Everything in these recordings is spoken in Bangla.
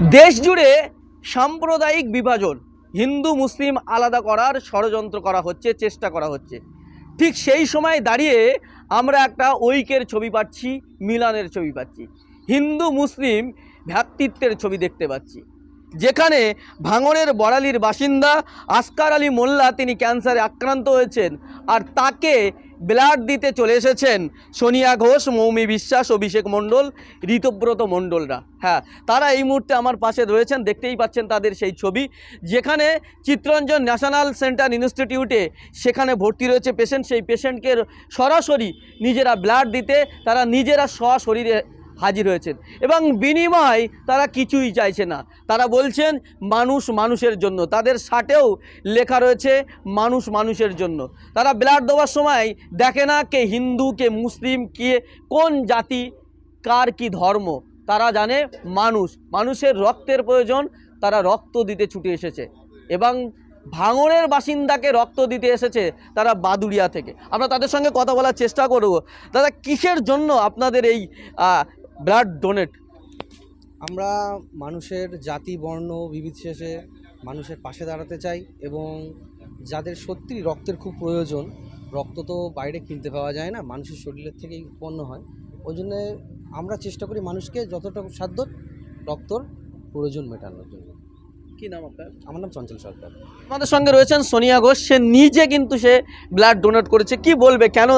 দেশ জুড়ে সাম্প্রদায়িক বিভাজন। হিন্দু, মুসলিম আলাদা করার ষড়যন্ত্র করা হচ্ছে, চেষ্টা করা হচ্ছে। ঠিক সেই সময় দাঁড়িয়ে আমরা একটা ঐক্যের ছবি পাচ্ছি, মিলানের ছবি পাচ্ছি। হিন্দু, মুসলিম ভ্রাতৃত্বের ছবি দেখতে পাচ্ছি। যেখানে ভাঙড়ের বড়ালির বাসিন্দা আসকার আলী মোল্লা তিনি ক্যান্সারে আক্রান্ত হয়েছেন, আর তাকে ব্লাড দিতে চলে এসেছেন সোনিয়া ঘোষ, মৌমি বিশ্বাস, অভিষেক মণ্ডল, ঋতব্রত মণ্ডলরা। হ্যাঁ তারা এই মুহূর্তে আমার পাশে রয়েছেন, দেখতেই পাচ্ছেন তাদের সেই ছবি, যেখানে চিত্তরঞ্জন ন্যাশনাল সেন্টার ইনস্টিটিউটে সেখানে ভর্তি রয়েছে পেশেন্ট সেই পেশেন্টকে সরাসরি নিজেরা ব্লাড দিতে, তারা নিজেরা সশরীরে হাজির হয়েছেন। এবং বিনিময় তারা কিছুই চাইছে না। তারা বলছেন, মানুষ মানুষের জন্য। তাদের শার্টেও লেখা রয়েছে, মানুষ মানুষের জন্য। তারা ব্লাড দেওয়ার সময় দেখে না কে হিন্দু, কে মুসলিম, কে কোন জাতি, কার কি ধর্ম। তারা জানে মানুষ। মানুষের রক্তের প্রয়োজন, তারা রক্ত দিতে ছুটে এসেছে। এবং ভাঙড়ের বাসিন্দাকে রক্ত দিতে এসেছে তারা বাদুড়িয়া থেকে। আমরা তাদের সঙ্গে কথা বলার চেষ্টা করব। দাদা, কিসের জন্য আপনাদের এই ব্লাড ডোনেট আমরা মানুষের জাতি, বর্ণ, বিবিধ-শেষে মানুষের পাশে দাঁড়াতে চাই এবং যাদের সত্যি রক্তের খুব প্রয়োজন, রক্ত তো বাইরে কিনতে পাওয়া যায় না, মানুষের শরীরের থেকেই উৎপন্ন হয়। ওই জন্যে আমরা চেষ্টা করি মানুষকে যতটা সাধ্য রক্তর প্রয়োজন মেটানোর জন্য। কি নাম আপনার? আমার নাম চঞ্চল সরকার। আমাদের সঙ্গে রয়েছেন সোনিয়া ঘোষ। সে নিজে কিন্তু সে ব্লাড ডোনেট করেছে। কি বলবে? কেন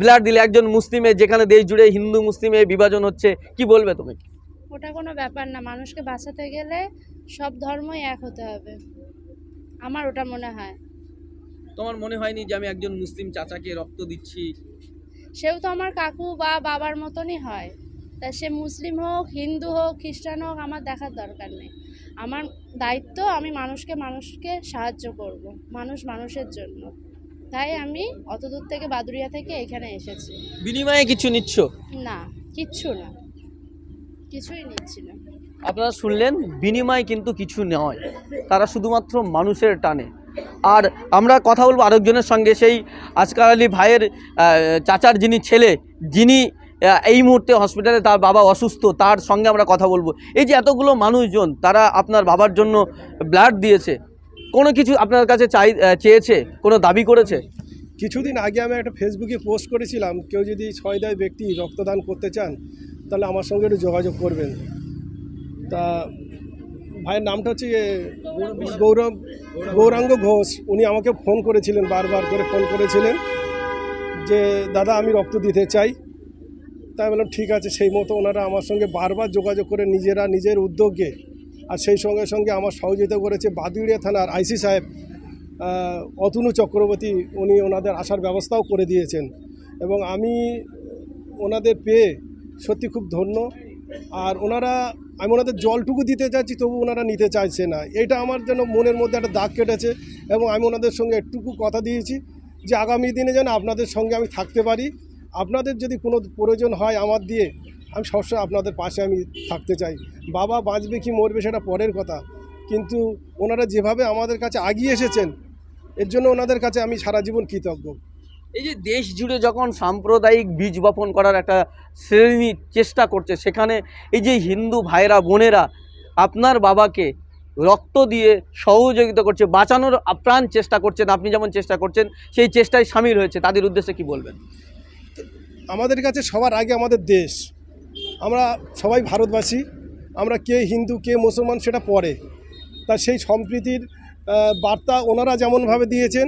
ব্লাড দিলে একজন মুসলিমে যেখানে দেশ জুড়ে হিন্দু মুসলিমে বিভাজন হচ্ছে কি বলবে তুমি? ওটা কোনো ব্যাপার না। মানুষকে বাঁচাতে গেলে সব ধর্মই এক হতে হবে। আমার ওটা মনে হয়। তোমার মনে হয়নি যে আমি একজন মুসলিম চাচাকে রক্ত দিচ্ছি? সেও তো আমার কাকু বা বাবার মতনই হয়। তা সে মুসলিম হোক হিন্দু হোক খ্রিস্টান হোক আমার দেখার দরকার নেই। আমার দায়িত্ব আমি মানুষকে মানুষকে সাহায্য করব মানুষ মানুষের জন্য। তাই আমি অত দূর থেকে বাদুরিয়া থেকে এখানে এসেছি। বিনিময়ে কিছু নিচ্ছ? না কিচ্ছু না। কিছুই নিচ্ছি না। আপনারা শুনলেন বিনিময় কিন্তু কিছু নয়। তারা শুধুমাত্র মানুষের টানে। আর আমরা কথা বলব আরেকজনের সঙ্গে সেই আজকার আলী ভাইয়ের চাচার যিনি ছেলে যিনি এই মুহূর্তে হসপিটালে তার বাবা অসুস্থ, তার সঙ্গে আমরা কথা বলব। এই যে এতগুলো মানুষজন, তারা আপনার বাবার জন্য ব্লাড দিয়েছে, কোনো কিছু আপনার কাছে চাই চেয়েছে, কোনো দাবি করেছে? কিছুদিন আগে আমি একটা ফেসবুকে পোস্ট করেছিলাম, কেউ যদি ছয়দায় ব্যক্তি রক্তদান করতে চান, তাহলে আমার সঙ্গে একটু যোগাযোগ করবেন। তা ভাইয়ের নামটা হচ্ছে গৌরব, গৌরাঙ্গ ঘোষ, উনি আমাকে ফোন করেছিলেন, বারবার করে ফোন করেছিলেন, যে, দাদা, আমি রক্ত দিতে চাই। তাই বললাম, ঠিক আছে, সেই মতো ওনারা আমার সঙ্গে বারবার যোগাযোগ করে নিজেরা নিজের উদ্যোগে আর সেই সঙ্গে সঙ্গে আমার সহযোগিতা করেছে বাদুড়িয়া থানার আইসি সাহেব অতনু চক্রবর্তী। উনি ওনাদের আসার ব্যবস্থাও করে দিয়েছেন এবং আমি ওনাদের পেয়ে সত্যি খুব ধন্য। আর ওনারা, আমি ওনাদের জলটুকু দিতে চাচ্ছি তবু ওনারা নিতে চাইছে না। এটা আমার যেন মনের মধ্যে একটা দাগ কেটেছে এবং আমি ওনাদের সঙ্গে একটুকু কথা দিয়েছি যে আগামী দিনে যেন আপনাদের সঙ্গে আমি থাকতে পারি। আপনাদের যদি কোনো প্রয়োজন হয় আমার দিয়ে, আমি সবসময় আপনাদের পাশে আমি থাকতে চাই। বাবা বাঁচবে কি মরবে সেটা পরের কথা। কিন্তু ওনারা যেভাবে আমাদের কাছে আগিয়ে এসেছেন, এর জন্য ওনাদের কাছে আমি সারা জীবন কৃতজ্ঞ। এই যে দেশ জুড়ে যখন সাম্প্রদায়িক বীজ বপন করার একটা শ্রেণি চেষ্টা করছে, সেখানে এই যে হিন্দু ভাইরা, বোনেরা, আপনার বাবাকে রক্ত দিয়ে সহযোগিতা করছে, বাঁচানোর আপ্রাণ চেষ্টা করছেন, আপনি যেমন চেষ্টা করছেন, সেই চেষ্টায় সামিল হয়েছে, তাদের উদ্দেশ্যে কি বলবেন? আমাদের কাছে সবার আগে আমাদের দেশ। আমরা সবাই ভারতবাসী, আমরা কে হিন্দু, কে মুসলমান সেটা পরে। তা সেই সম্প্রীতির বার্তা ওনারা যেমনভাবে দিয়েছেন,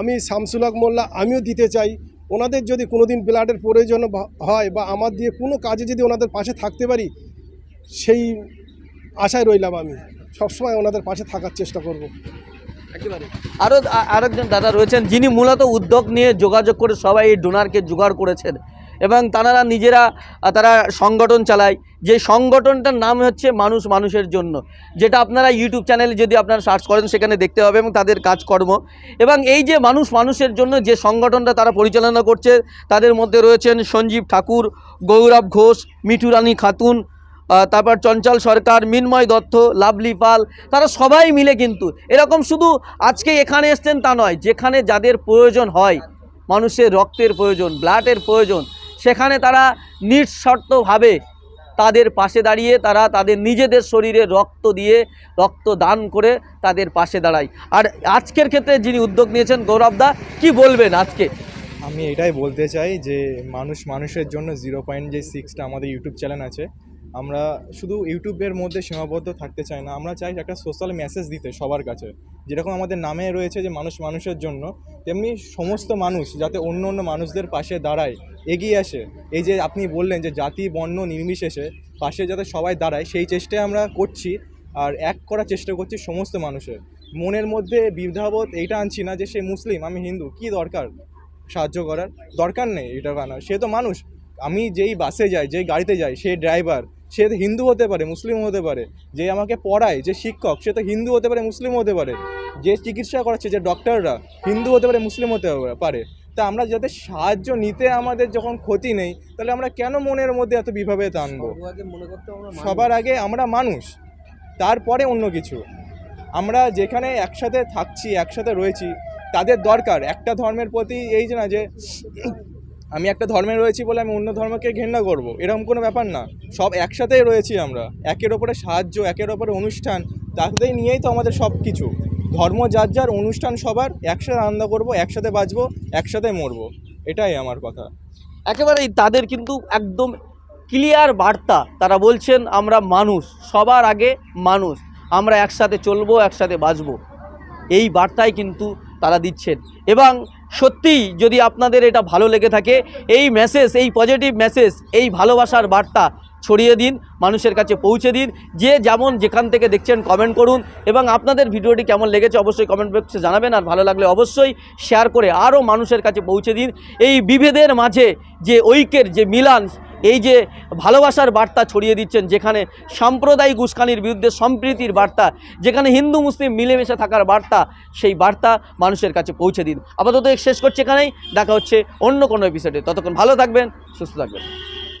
আমি শামসুলাক মোল্লা আমিও দিতে চাই। ওনাদের যদি কোনো দিন ব্লাডের প্রয়োজন হয় বা আমার দিয়ে কোনো কাজে যদি ওনাদের পাশে থাকতে পারি, সেই আশায় রইলাম আমি। সবসময় ওনাদের পাশে থাকার চেষ্টা করব। আরও আরেকজন দাদা রয়েছেন, যিনি মূলত উদ্যোগ নিয়ে যোগাযোগ করে সবাই এই ডোনারকে জোগাড় করেছেন এবং তারা নিজেরা তারা সংগঠন চালায়। যে সংগঠনটার নাম হচ্ছে মানুষ মানুষের জন্য, যেটা আপনারা ইউটিউব চ্যানেলে যদি আপনারা সার্চ করেন সেখানে দেখতে হবে এবং তাদের কাজকর্ম। এবং এই যে মানুষ মানুষের জন্য যে সংগঠনটা তারা পরিচালনা করছে, তাদের মধ্যে রয়েছেন সঞ্জীব ঠাকুর, গৌরব ঘোষ মিঠু রানী খাতুন তারপর চঞ্চল সরকার, মিন্ময় দত্ত, লাভলি পাল, তারা সবাই মিলে কিন্তু, এরকম শুধু আজকে এখানে এসছেন তা নয়, যেখানে যাদের প্রয়োজন হয়, মানুষের রক্তের প্রয়োজন, ব্লাডের প্রয়োজন, সেখানে তারা নিঃশর্তভাবে তাদের পাশে দাঁড়িয়ে, তারা তাদের নিজেদের শরীরে রক্ত দিয়ে রক্ত দান করে তাদের পাশে দাঁড়ায়। আর আজকের ক্ষেত্রে যিনি উদ্যোগ নিয়েছেন গৌরবদা কি বলবেন আজকে? আমি এটাই বলতে চাই যে, মানুষ মানুষের জন্য জিরো পয়েন্ট যে সিক্সটা আমাদের ইউটিউব চ্যানেল আছে আমরা শুধু ইউটিউবের মধ্যে সীমাবদ্ধ থাকতে চাই না, আমরা চাই একটা সোশ্যাল মেসেজ দিতে সবার কাছে। যেরকম আমাদের নামে রয়েছে যে মানুষ মানুষের জন্য, তেমনি সমস্ত মানুষ যাতে অন্য অন্য মানুষদের পাশে দাঁড়ায়, এগিয়ে আসে। এই যে আপনি বললেন যে জাতি, বর্ণ, নির্বিশেষে পাশে যাতে সবাই দাঁড়ায়, সেই চেষ্টাই আমরা করছি আর এক করার চেষ্টা করছি সমস্ত মানুষের। মনের মধ্যে বিধাবোধ এইটা আনছি না যে সে মুসলিম, আমি হিন্দু, কি দরকার? সাহায্য করার দরকার নেই এটা কেন সে তো মানুষ, আমি যেই বাসে যাই, যেই গাড়িতে যাই, সে ড্রাইভার সে হিন্দু হতে পারে মুসলিম হতে পারে যে আমাকে পড়ায় যে শিক্ষক সে তো হিন্দু হতে পারে মুসলিম হতে পারে যে চিকিৎসা করাচ্ছে যে ডক্টররা হিন্দু হতে পারে মুসলিম হতে পারে তা আমরা যাতে সাহায্য নিতে আমাদের যখন ক্ষতি নেই তাহলে আমরা কেন মনের মধ্যে এত বিভাবে টানবো। সবার আগে আমরা মানুষ তারপরে অন্য কিছু। আমরা যেখানে একসাথে থাকছি একসাথে রয়েছি তাদের দরকার। একটা ধর্মের প্রতি এই যে না যে আমি একটা ধর্মে রয়েছি বলে আমি অন্য ধর্মকে ঘেন্না করব, এরকম কোনো ব্যাপার না। সব একসাথেই রয়েছি আমরা। একের ওপরে সাহায্য, একের ওপরে অনুষ্ঠান তাদের নিয়েই তো আমাদের সব কিছু। ধর্ম যার যার, অনুষ্ঠান সবার, একসাথে আনন্দ করব, একসাথে বাঁচবো, একসাথে মরবো। এটাই আমার কথা। একেবারেই তাদের কিন্তু একদম ক্লিয়ার বার্তা। তারা বলছেন, আমরা মানুষ, সবার আগে মানুষ। আমরা একসাথে চলবো, একসাথে বাঁচবো। এই বার্তাই কিন্তু তারা দিচ্ছেন। এবং সত্যিই যদি আপনাদের এটা ভালো লেগে থাকে, এই মেসেজ এই পজিটিভ মেসেজ এই ভালোবাসার বার্তা ছড়িয়ে দিন, মানুষের কাছে পৌঁছে দিন। যে যেমন যেখান থেকে দেখছেন কমেন্ট করুন এবং আপনাদের ভিডিওটি কেমন লেগেছে অবশ্যই কমেন্ট বক্সে জানাবেন। আর ভালো লাগলে অবশ্যই শেয়ার করে আরও মানুষের কাছে পৌঁছে দিন। এই বিভেদের মাঝে যে ঐক্যের, যে মিলান এই যে ভালোবাসার বার্তা ছড়িয়ে দিচ্ছেন, যেখানে সাম্প্রদায়িক উস্কানির বিরুদ্ধে সম্প্রীতির বার্তা, যেখানে হিন্দু, মুসলিম মিলেমিশে থাকার বার্তা, সেই বার্তা মানুষের কাছে পৌঁছে দিন। আপাতত শেষ করছে এখানেই। দেখা হচ্ছে অন্য কোনো এপিসোডে ততক্ষণ ভালো থাকবেন, সুস্থ থাকবেন।